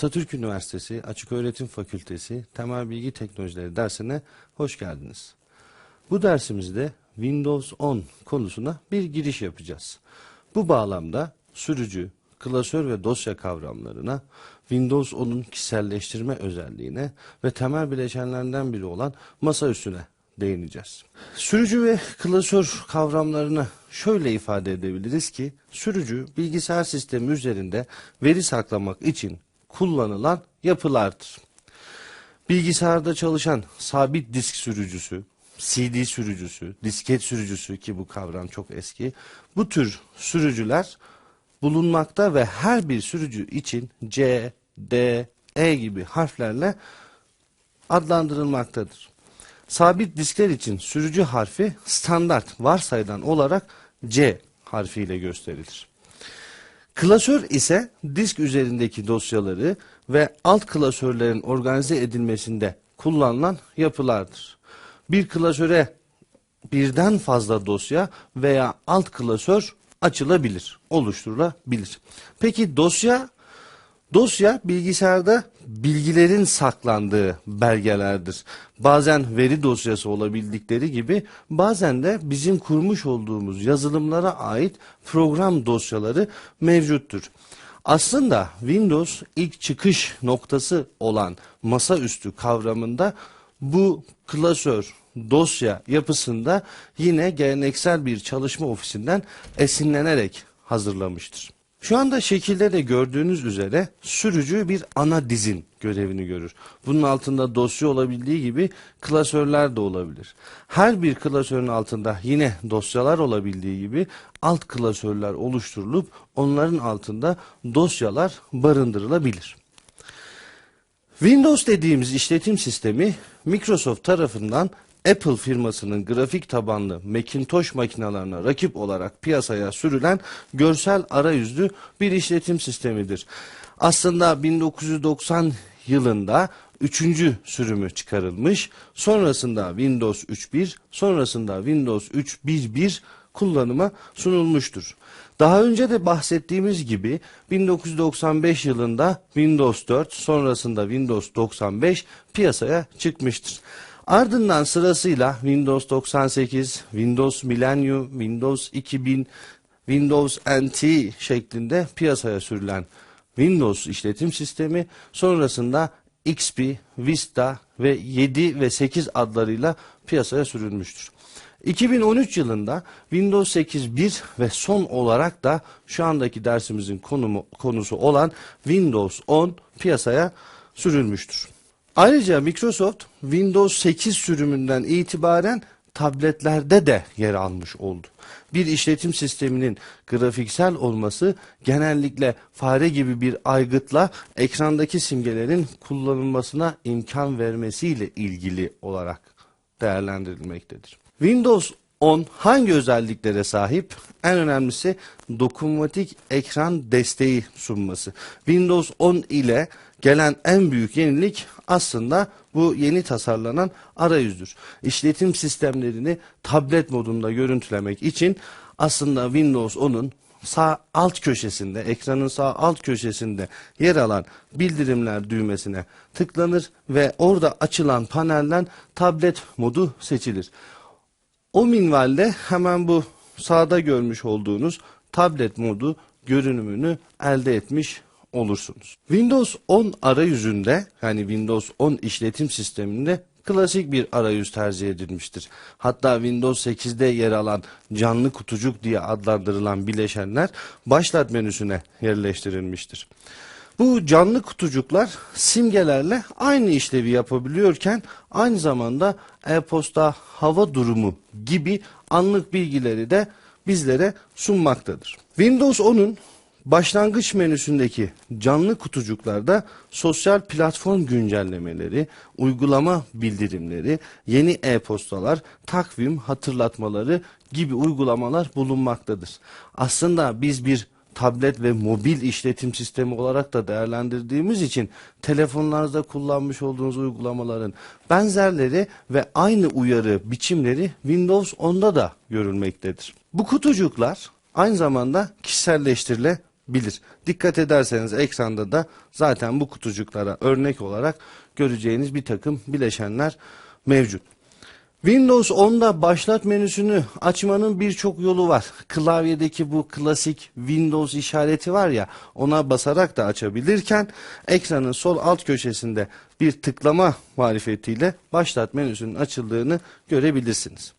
Atatürk Üniversitesi Açıköğretim Fakültesi Temel Bilgi Teknolojileri dersine hoş geldiniz. Bu dersimizde Windows 10 konusuna bir giriş yapacağız. Bu bağlamda sürücü, klasör ve dosya kavramlarına, Windows 10'un kişiselleştirme özelliğine ve temel bileşenlerinden biri olan masa üstüne değineceğiz. Sürücü ve klasör kavramlarını şöyle ifade edebiliriz ki, sürücü bilgisayar sistemi üzerinde veri saklamak için kullanılan yapılardır. Bilgisayarda çalışan sabit disk sürücüsü, CD sürücüsü, disket sürücüsü ki bu kavram çok eski. Bu tür sürücüler bulunmakta ve her bir sürücü için C, D, E gibi harflerle adlandırılmaktadır. Sabit diskler için sürücü harfi standart varsayılan olarak C harfiyle gösterilir. Klasör ise disk üzerindeki dosyaları ve alt klasörlerin organize edilmesinde kullanılan yapılardır. Bir klasöre birden fazla dosya veya alt klasör açılabilir, oluşturulabilir. Peki dosya Dosya bilgisayarda bilgilerin saklandığı belgelerdir. Bazen veri dosyası olabildikleri gibi bazen de bizim kurmuş olduğumuz yazılımlara ait program dosyaları mevcuttur. Aslında Windows ilk çıkış noktası olan masaüstü kavramında bu klasör, dosya yapısında yine geleneksel bir çalışma ofisinden esinlenerek hazırlamıştır. Şu anda şekilde de gördüğünüz üzere sürücü bir ana dizin görevini görür. Bunun altında dosya olabildiği gibi klasörler de olabilir. Her bir klasörün altında yine dosyalar olabildiği gibi alt klasörler oluşturulup onların altında dosyalar barındırılabilir. Windows dediğimiz işletim sistemi Microsoft tarafından Apple firmasının grafik tabanlı Macintosh makinalarına rakip olarak piyasaya sürülen görsel arayüzlü bir işletim sistemidir. Aslında 1990 yılında üçüncü sürümü çıkarılmış. Sonrasında Windows 3.1, sonrasında Windows 3.1.1 kullanıma sunulmuştur. Daha önce de bahsettiğimiz gibi 1995 yılında Windows 4, sonrasında Windows 95 piyasaya çıkmıştır. Ardından sırasıyla Windows 98, Windows Millennium, Windows 2000, Windows NT şeklinde piyasaya sürülen Windows işletim sistemi sonrasında XP, Vista ve 7 ve 8 adlarıyla piyasaya sürülmüştür. 2013 yılında Windows 8.1 ve son olarak da şu andaki dersimizin konumu, konusu olan Windows 10 piyasaya sürülmüştür. Ayrıca Microsoft Windows 8 sürümünden itibaren tabletlerde de yer almış oldu. Bir işletim sisteminin grafiksel olması genellikle fare gibi bir aygıtla ekrandaki simgelerin kullanılmasına imkan vermesiyle ilgili olarak değerlendirilmektedir. Windows 10 hangi özelliklere sahip? En önemlisi dokunmatik ekran desteği sunması. Windows 10 ile gelen en büyük yenilik aslında bu yeni tasarlanan arayüzdür. İşletim sistemlerini tablet modunda görüntülemek için aslında Windows 10'un sağ alt köşesinde, ekranın sağ alt köşesinde yer alan bildirimler düğmesine tıklanır ve orada açılan panelden tablet modu seçilir. O minvalde hemen bu sağda görmüş olduğunuz tablet modu görünümünü elde etmiş olursunuz. Windows 10 arayüzünde yani Windows 10 işletim sisteminde klasik bir arayüz tercih edilmiştir. Hatta Windows 8'de yer alan canlı kutucuk diye adlandırılan bileşenler başlat menüsüne yerleştirilmiştir. Bu canlı kutucuklar simgelerle aynı işlevi yapabiliyorken aynı zamanda e-posta hava durumu gibi anlık bilgileri de bizlere sunmaktadır. Windows 10'un Başlangıç menüsündeki canlı kutucuklarda sosyal platform güncellemeleri, uygulama bildirimleri, yeni e-postalar, takvim hatırlatmaları gibi uygulamalar bulunmaktadır. Aslında biz bir tablet ve mobil işletim sistemi olarak da değerlendirdiğimiz için telefonlarınızda kullanmış olduğunuz uygulamaların benzerleri ve aynı uyarı biçimleri Windows 10'da da görülmektedir. Bu kutucuklar aynı zamanda kişiselleştirile bilir. Dikkat ederseniz ekranda da zaten bu kutucuklara örnek olarak göreceğiniz bir takım bileşenler mevcut. Windows 10'da başlat menüsünü açmanın birçok yolu var. Klavyedeki bu klasik Windows işareti var ya ona basarak da açabilirken ekranın sol alt köşesinde bir tıklama marifetiyle başlat menüsünün açıldığını görebilirsiniz.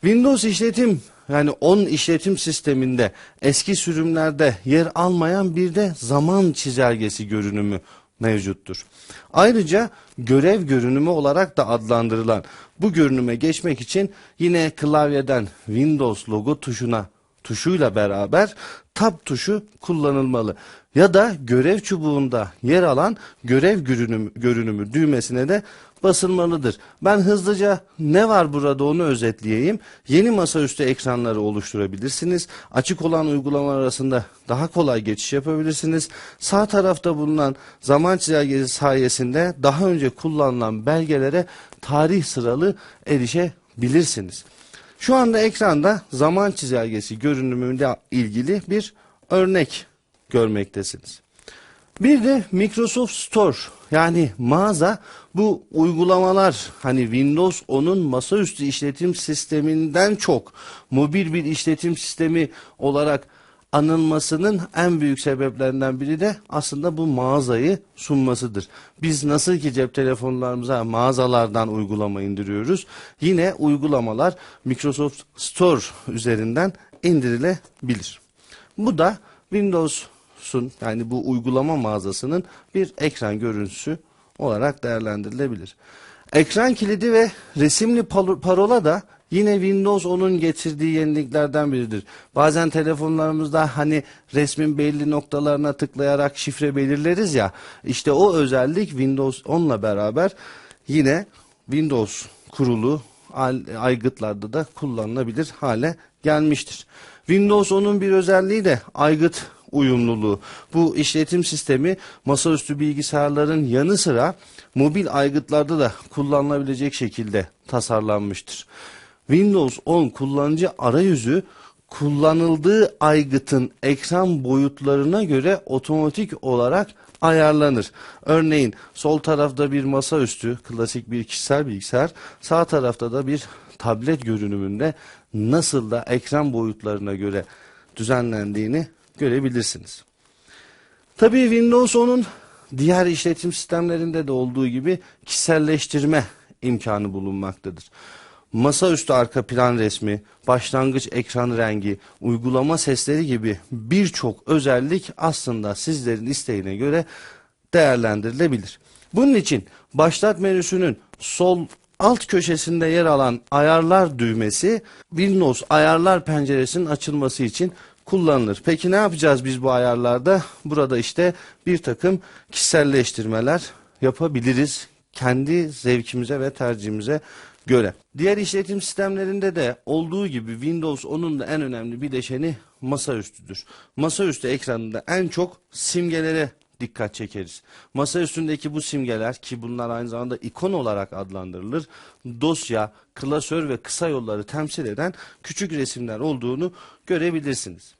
Windows işletim yani 10 işletim sisteminde eski sürümlerde yer almayan bir de zaman çizelgesi görünümü mevcuttur. Ayrıca görev görünümü olarak da adlandırılan bu görünüme geçmek için yine klavyeden Windows logo tuşuna tuşuyla beraber tab tuşu kullanılmalı. Ya da görev çubuğunda yer alan görev görünümü, görünümü düğmesine de basılmalıdır. Ben hızlıca ne var burada onu özetleyeyim. Yeni masaüstü ekranları oluşturabilirsiniz. Açık olan uygulamalar arasında daha kolay geçiş yapabilirsiniz. Sağ tarafta bulunan zaman çizelgesi sayesinde daha önce kullanılan belgelere tarih sıralı erişebilirsiniz. Şu anda ekranda zaman çizelgesi görünümüyle ilgili bir örnek görmektesiniz. Bir de Microsoft Store yani mağaza bu uygulamalar hani Windows 10'un masaüstü işletim sisteminden çok mobil bir işletim sistemi olarak anılmasının en büyük sebeplerinden biri de aslında bu mağazayı sunmasıdır. Biz nasıl ki cep telefonlarımıza mağazalardan uygulama indiriyoruz. Yine uygulamalar Microsoft Store üzerinden indirilebilir. Bu da Windows'un yani bu uygulama mağazasının bir ekran görüntüsü olarak değerlendirilebilir. Ekran kilidi ve resimli parola da yine Windows 10'un getirdiği yeniliklerden biridir. Bazen telefonlarımızda hani resmin belli noktalarına tıklayarak şifre belirleriz ya. İşte o özellik Windows 10'la beraber yine Windows kurulu aygıtlarda da kullanılabilir hale gelmiştir. Windows 10'un bir özelliği de aygıt uyumluluğu. Bu işletim sistemi masaüstü bilgisayarların yanı sıra mobil aygıtlarda da kullanılabilecek şekilde tasarlanmıştır. Windows 10 kullanıcı arayüzü kullanıldığı aygıtın ekran boyutlarına göre otomatik olarak ayarlanır. Örneğin sol tarafta bir masaüstü klasik bir kişisel bilgisayar, sağ tarafta da bir tablet görünümünde nasıl da ekran boyutlarına göre düzenlendiğini görebilirsiniz. Tabii Windows 10'un diğer işletim sistemlerinde de olduğu gibi kişiselleştirme imkanı bulunmaktadır. Masaüstü arka plan resmi, başlangıç ekran rengi, uygulama sesleri gibi birçok özellik aslında sizlerin isteğine göre değerlendirilebilir. Bunun için başlat menüsünün sol alt köşesinde yer alan ayarlar düğmesi Windows ayarlar penceresinin açılması için kullanılır. Peki ne yapacağız biz bu ayarlarda? Burada işte bir takım kişiselleştirmeler yapabiliriz. Kendi zevkimize ve tercihimize göre. Diğer işletim sistemlerinde de olduğu gibi Windows 10'un da en önemli bileşeni masaüstüdür. Masaüstü ekranında en çok simgelere dikkat çekeriz. Masa üstündeki bu simgeler ki bunlar aynı zamanda ikon olarak adlandırılır. Dosya, klasör ve kısa yolları temsil eden küçük resimler olduğunu görebilirsiniz.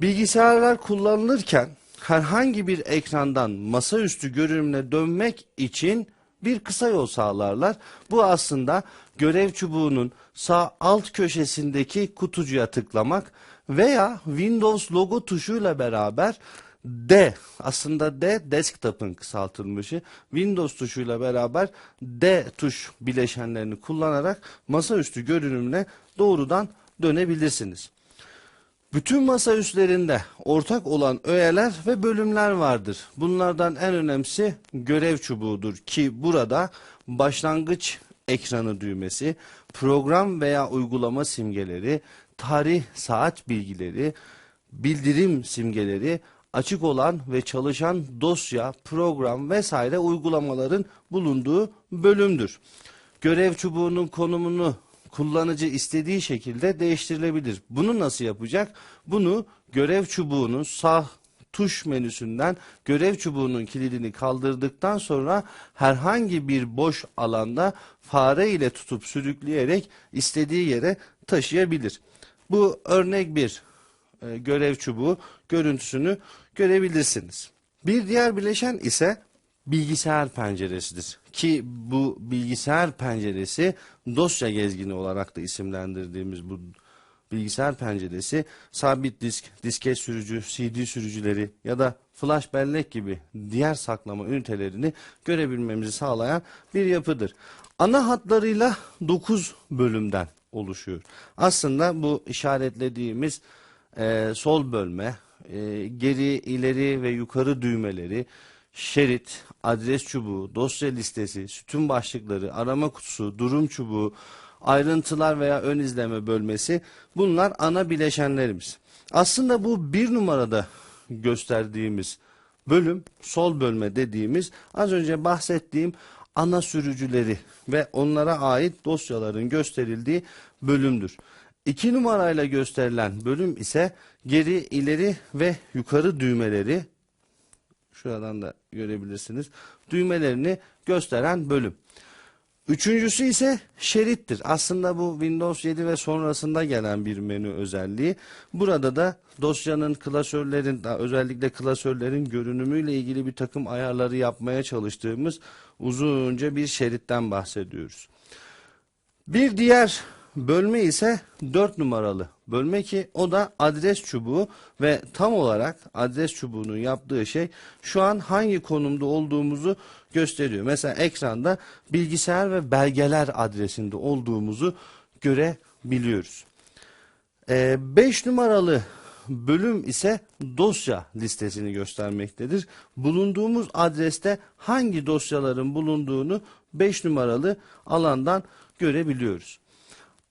Bilgisayarlar kullanılırken herhangi bir ekrandan masaüstü görünümüne dönmek için bir kısa yol sağlarlar. Bu aslında görev çubuğunun sağ alt köşesindeki kutucuya tıklamak veya Windows logo tuşuyla beraber D aslında D desktop'ın kısaltılmışı. Windows tuşuyla beraber D tuş bileşenlerini kullanarak masaüstü görünümüne doğrudan dönebilirsiniz. Bütün masa üstlerinde ortak olan öğeler ve bölümler vardır. Bunlardan en önemlisi görev çubuğudur ki burada başlangıç ekranı düğmesi, program veya uygulama simgeleri, tarih, saat bilgileri, bildirim simgeleri, açık olan ve çalışan dosya, program vesaire uygulamaların bulunduğu bölümdür. Görev çubuğunun konumunu kullanıcı istediği şekilde değiştirilebilir. Bunu nasıl yapacak? Bunu görev çubuğunun sağ tuş menüsünden görev çubuğunun kilidini kaldırdıktan sonra herhangi bir boş alanda fare ile tutup sürükleyerek istediği yere taşıyabilir. Bu örnek bir e, görev çubuğu görüntüsünü görebilirsiniz. Bir diğer bileşen ise bilgisayar penceresidir. Ki bu bilgisayar penceresi dosya gezgini olarak da isimlendirdiğimiz bu bilgisayar penceresi sabit disk, disket sürücü, CD sürücüleri ya da flash bellek gibi diğer saklama ünitelerini görebilmemizi sağlayan bir yapıdır. Ana hatlarıyla 9 bölümden oluşuyor. Aslında bu işaretlediğimiz e, sol bölme, e, geri, ileri ve yukarı düğmeleri, şerit, adres çubuğu, dosya listesi, sütun başlıkları, arama kutusu, durum çubuğu, ayrıntılar veya ön izleme bölmesi bunlar ana bileşenlerimiz. Aslında bu bir numarada gösterdiğimiz bölüm sol bölme dediğimiz az önce bahsettiğim ana sürücüleri ve onlara ait dosyaların gösterildiği bölümdür. İki numarayla gösterilen bölüm ise geri, ileri ve yukarı düğmeleri şuradan da görebilirsiniz. Düğmelerini gösteren bölüm. Üçüncüsü ise şerittir. Aslında bu Windows 7 ve sonrasında gelen bir menü özelliği. Burada da dosyanın klasörlerin, özellikle klasörlerin görünümüyle ilgili bir takım ayarları yapmaya çalıştığımız uzunca bir şeritten bahsediyoruz. Bir diğer bölme ise 4 numaralı bölme ki o da adres çubuğu ve tam olarak adres çubuğunun yaptığı şey şu an hangi konumda olduğumuzu gösteriyor. Mesela ekranda bilgisayar ve belgeler adresinde olduğumuzu görebiliyoruz. 5 numaralı bölüm ise dosya listesini göstermektedir. Bulunduğumuz adreste hangi dosyaların bulunduğunu 5 numaralı alandan görebiliyoruz.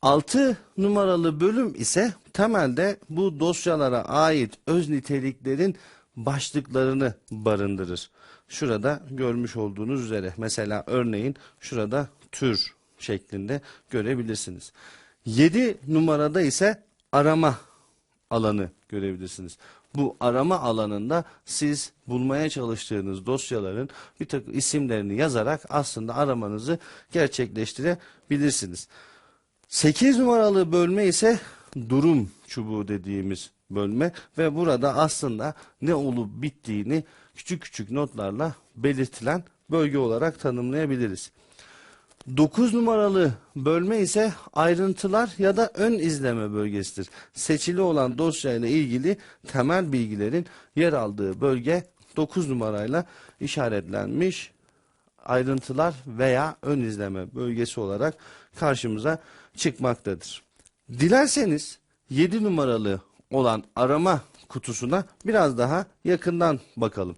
6 numaralı bölüm ise temelde bu dosyalara ait öz niteliklerin başlıklarını barındırır. Şurada görmüş olduğunuz üzere mesela örneğin şurada tür şeklinde görebilirsiniz. 7 numarada ise arama alanı görebilirsiniz. Bu arama alanında siz bulmaya çalıştığınız dosyaların bir takım isimlerini yazarak aslında aramanızı gerçekleştirebilirsiniz. 8 numaralı bölme ise durum çubuğu dediğimiz bölme ve burada aslında ne olup bittiğini küçük küçük notlarla belirtilen bölge olarak tanımlayabiliriz. 9 numaralı bölme ise ayrıntılar ya da ön izleme bölgesidir. Seçili olan dosyayla ilgili temel bilgilerin yer aldığı bölge 9 numarayla işaretlenmiş ayrıntılar veya ön izleme bölgesi olarak karşımıza çıkmaktadır. Dilerseniz 7 numaralı olan arama kutusuna biraz daha yakından bakalım.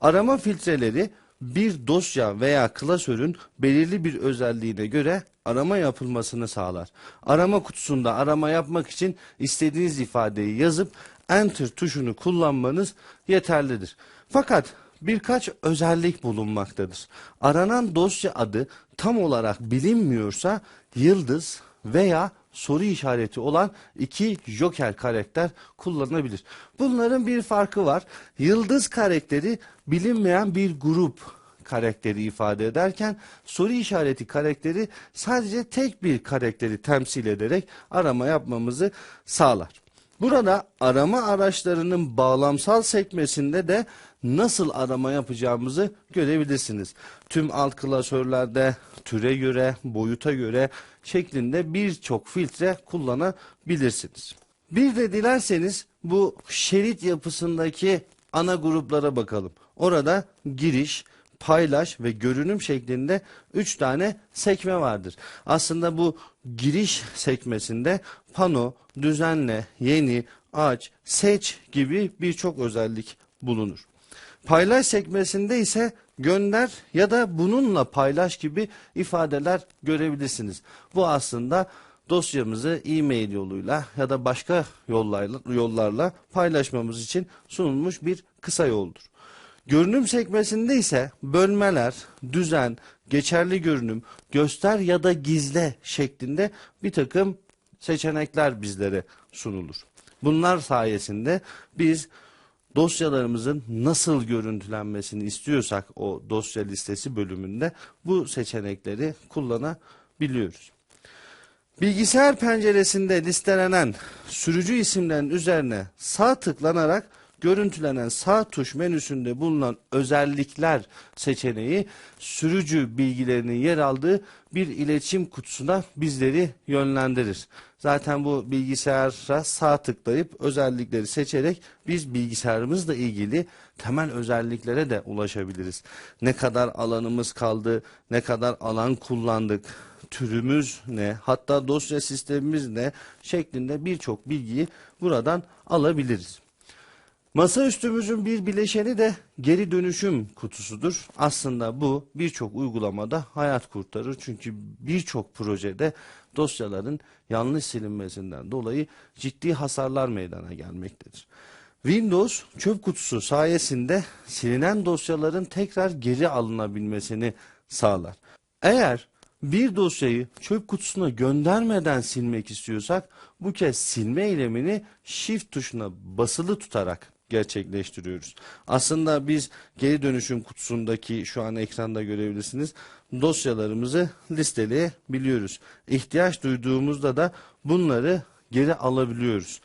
Arama filtreleri bir dosya veya klasörün belirli bir özelliğine göre arama yapılmasını sağlar. Arama kutusunda arama yapmak için istediğiniz ifadeyi yazıp enter tuşunu kullanmanız yeterlidir. Fakat birkaç özellik bulunmaktadır. Aranan dosya adı tam olarak bilinmiyorsa yıldız veya soru işareti olan iki joker karakter kullanılabilir. Bunların bir farkı var. Yıldız karakteri bilinmeyen bir grup karakteri ifade ederken soru işareti karakteri sadece tek bir karakteri temsil ederek arama yapmamızı sağlar. Burada arama araçlarının bağlamsal sekmesinde de nasıl arama yapacağımızı görebilirsiniz. Tüm alt klasörlerde türe göre, boyuta göre şeklinde birçok filtre kullanabilirsiniz. Bir de dilerseniz bu şerit yapısındaki ana gruplara bakalım. Orada giriş, paylaş ve görünüm şeklinde 3 tane sekme vardır. Aslında bu giriş sekmesinde pano, düzenle, yeni, aç, seç gibi birçok özellik bulunur. Paylaş sekmesinde ise gönder ya da bununla paylaş gibi ifadeler görebilirsiniz. Bu aslında dosyamızı e-mail yoluyla ya da başka yollarla, yollarla paylaşmamız için sunulmuş bir kısa yoldur. Görünüm sekmesinde ise bölmeler, düzen, geçerli görünüm, göster ya da gizle şeklinde bir takım seçenekler bizlere sunulur. Bunlar sayesinde biz dosyalarımızın nasıl görüntülenmesini istiyorsak o dosya listesi bölümünde bu seçenekleri kullanabiliyoruz. Bilgisayar penceresinde listelenen sürücü isimlerinin üzerine sağ tıklanarak görüntülenen sağ tuş menüsünde bulunan özellikler seçeneği sürücü bilgilerinin yer aldığı bir iletişim kutusuna bizleri yönlendirir. Zaten bu bilgisayara sağ tıklayıp özellikleri seçerek biz bilgisayarımızla ilgili temel özelliklere de ulaşabiliriz. Ne kadar alanımız kaldı, ne kadar alan kullandık, türümüz ne, hatta dosya sistemimiz ne şeklinde birçok bilgiyi buradan alabiliriz. Masaüstümüzün bir bileşeni de geri dönüşüm kutusudur. Aslında bu birçok uygulamada hayat kurtarır. Çünkü birçok projede dosyaların yanlış silinmesinden dolayı ciddi hasarlar meydana gelmektedir. Windows çöp kutusu sayesinde silinen dosyaların tekrar geri alınabilmesini sağlar. Eğer bir dosyayı çöp kutusuna göndermeden silmek istiyorsak bu kez silme eylemini shift tuşuna basılı tutarak gerçekleştiriyoruz. Aslında biz geri dönüşüm kutusundaki şu an ekranda görebilirsiniz dosyalarımızı listeleyebiliyoruz. İhtiyaç duyduğumuzda da bunları geri alabiliyoruz.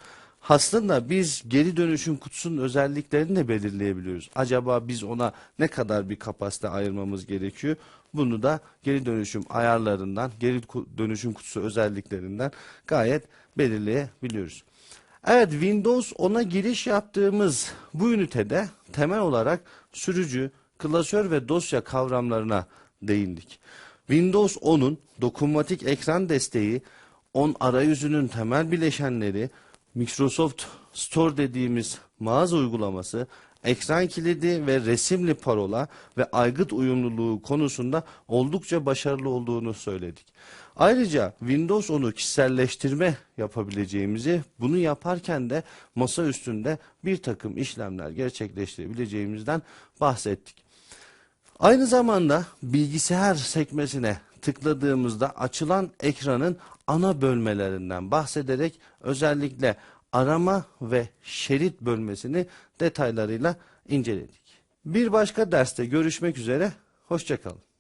Aslında biz geri dönüşüm kutusunun özelliklerini de belirleyebiliyoruz. Acaba biz ona ne kadar bir kapasite ayırmamız gerekiyor? Bunu da geri dönüşüm ayarlarından, geri dönüşüm kutusu özelliklerinden gayet belirleyebiliyoruz. Evet Windows 10'a giriş yaptığımız bu ünitede temel olarak sürücü, klasör ve dosya kavramlarına değindik. Windows 10'un dokunmatik ekran desteği, 10 arayüzünün temel bileşenleri, Microsoft Store dediğimiz mağaza uygulaması, ekran kilidi ve resimli parola ve aygıt uyumluluğu konusunda oldukça başarılı olduğunu söyledik. Ayrıca Windows 10'u kişiselleştirme yapabileceğimizi, bunu yaparken de masa üstünde bir takım işlemler gerçekleştirebileceğimizden bahsettik. Aynı zamanda bilgisayar sekmesine tıkladığımızda açılan ekranın ana bölmelerinden bahsederek özellikle arama ve şerit bölmesini detaylarıyla inceledik. Bir başka derste görüşmek üzere, hoşçakalın.